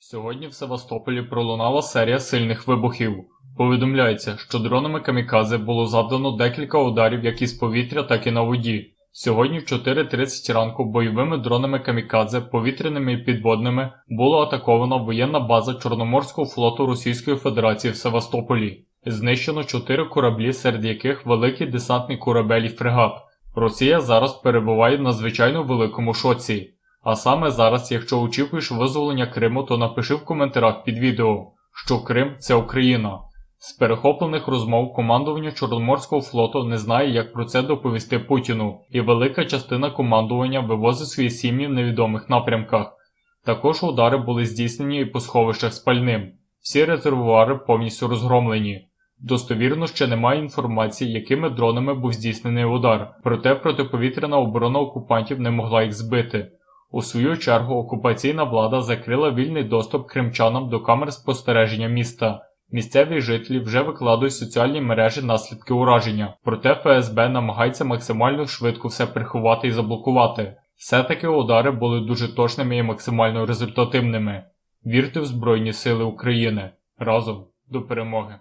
Сьогодні в Севастополі пролунала серія сильних вибухів. Повідомляється, що дронами камікадзе було завдано декілька ударів як із повітря, так і на воді. Сьогодні в 4.30 ранку бойовими дронами камікадзе, повітряними і підводними, було атаковано воєнна база Чорноморського флоту Російської Федерації в Севастополі. Знищено 4 кораблі, серед яких великий десантний корабель і фрегат. Росія зараз перебуває в надзвичайно великому шоці. А саме зараз, якщо очікуєш визволення Криму, то напиши в коментарях під відео, що Крим це Україна. З перехоплених розмов командування Чорноморського флоту не знає, як про це доповісти Путіну, і велика частина командування вивозить свої сім'ї в невідомих напрямках. Також удари були здійснені і по сховищах з пальним. Всі резервуари повністю розгромлені. Достовірно ще немає інформації, якими дронами був здійснений удар, проте протиповітряна оборона окупантів не могла їх збити. У свою чергу окупаційна влада закрила вільний доступ кримчанам до камер спостереження міста. Місцеві жителі вже викладають соціальні мережі наслідки ураження, проте ФСБ намагається максимально швидко все приховати і заблокувати. Все-таки удари були дуже точними і максимально результативними. Вірте в Збройні Сили України разом до перемоги!